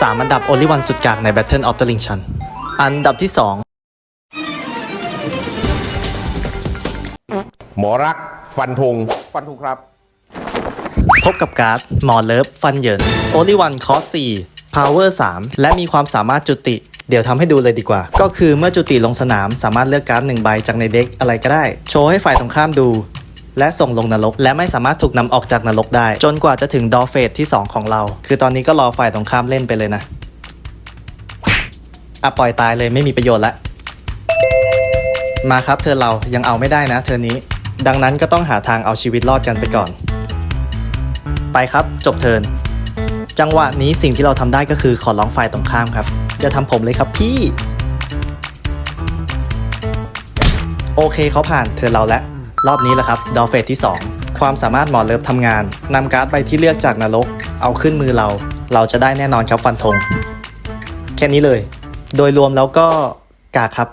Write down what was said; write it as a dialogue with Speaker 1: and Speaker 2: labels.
Speaker 1: 3 อันดับ Only One สุดกากใน Battle of the Ring ชันอันดับที่
Speaker 2: หมอรัก ฟันธงฟันธงครับ
Speaker 1: 2 พบกับการ์ดหมอเลิฟฟันเหยิน Only One Cost 4 Power 3 และมีความสามารถจุติ เดี๋ยวทำให้ดูเลยดีกว่า ก็คือเมื่อจุติลงสนามสามารถเลือกการ์ดหนึ่งใบจากในเด็กอะไรก็ได้ โชว์ให้ฝ่ายตรงข้ามดู และส่งลงนรก และไม่สามารถถูกนำออกจากนรกได้ จนกว่าจะถึงดอเฟสที่ 2 ของเรา คือตอนนี้ก็รอฝ่ายตรงข้ามเล่นไปเลยนะอะปล่อยตายเลยไม่มีประโยชน์ละ มาครับเธอเรายังเอาไม่ได้นะ เธอนี้ ดังนั้นก็ต้องหาทางเอาชีวิตรอดกันไปก่อน ไปครับจบเทินจังหวะนี้สิ่งที่เราทำได้ก็คือขอร้องฝ่ายตรงข้ามครับ จะทำผมเลยครับพี่ โอเคเขาผ่านเทิร์นเราแล้ว รอบนี้แหละครับดอเฟสที่ 2 ความสามารถหมอเลิฟทำงานนำการ์ดใบที่เลือกจากนรก เอาขึ้นมือเรา เราจะได้แน่นอนครับฟันธงแค่นี้เลย โดยรวมแล้วก็กากครับ